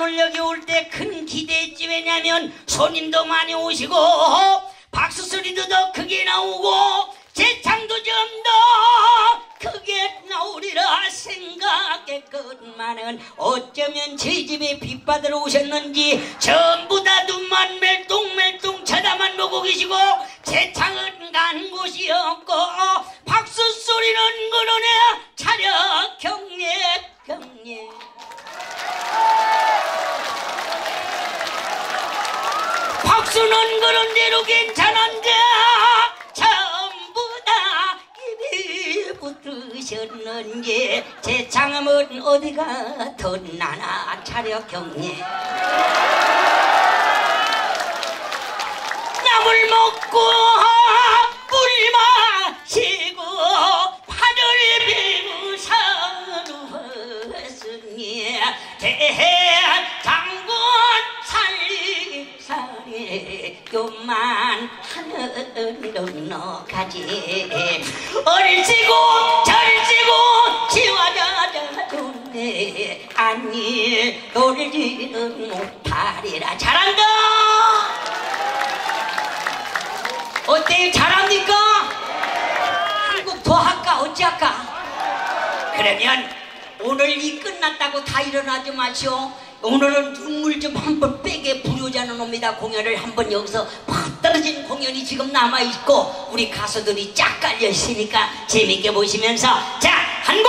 오늘 여기 올 때 큰 기대했지. 왜냐면 손님도 많이 오시고 박수 소리도 더 크게 나오고 재창도 좀 더 크게 나오리라 생각했건만은 어쩌면 제 집에 빚 받으러 오셨는지 전부 다 눈만 멜똥멜똥 쳐다만 보고 계시고 재창은 간 곳이 없고 박수는 그런 대로 괜찮은데 전부 다 입에 붙으셨는지. 제 장음은 어디가 덧나나 차려 경례. 나물 먹고 물 마시고 팔을 베고 사루었으니 대장 요만 하늘은 넉넉하지 얼지고 절지고 지와자자존네 아니 놀지는 못하리라 잘한다 어때요? 잘합니까? 한국 더 할까? 어찌 할까? 그러면 오늘 이 끝났다고 다 일어나지 마시오. 오늘은 눈물 좀 한번 빼게 부르자는 놈이다 공연을 한번 여기서 팍 떨어진 공연이 지금 남아있고 우리 가수들이 쫙 깔려 있으니까 재밌게 보시면서 자 한국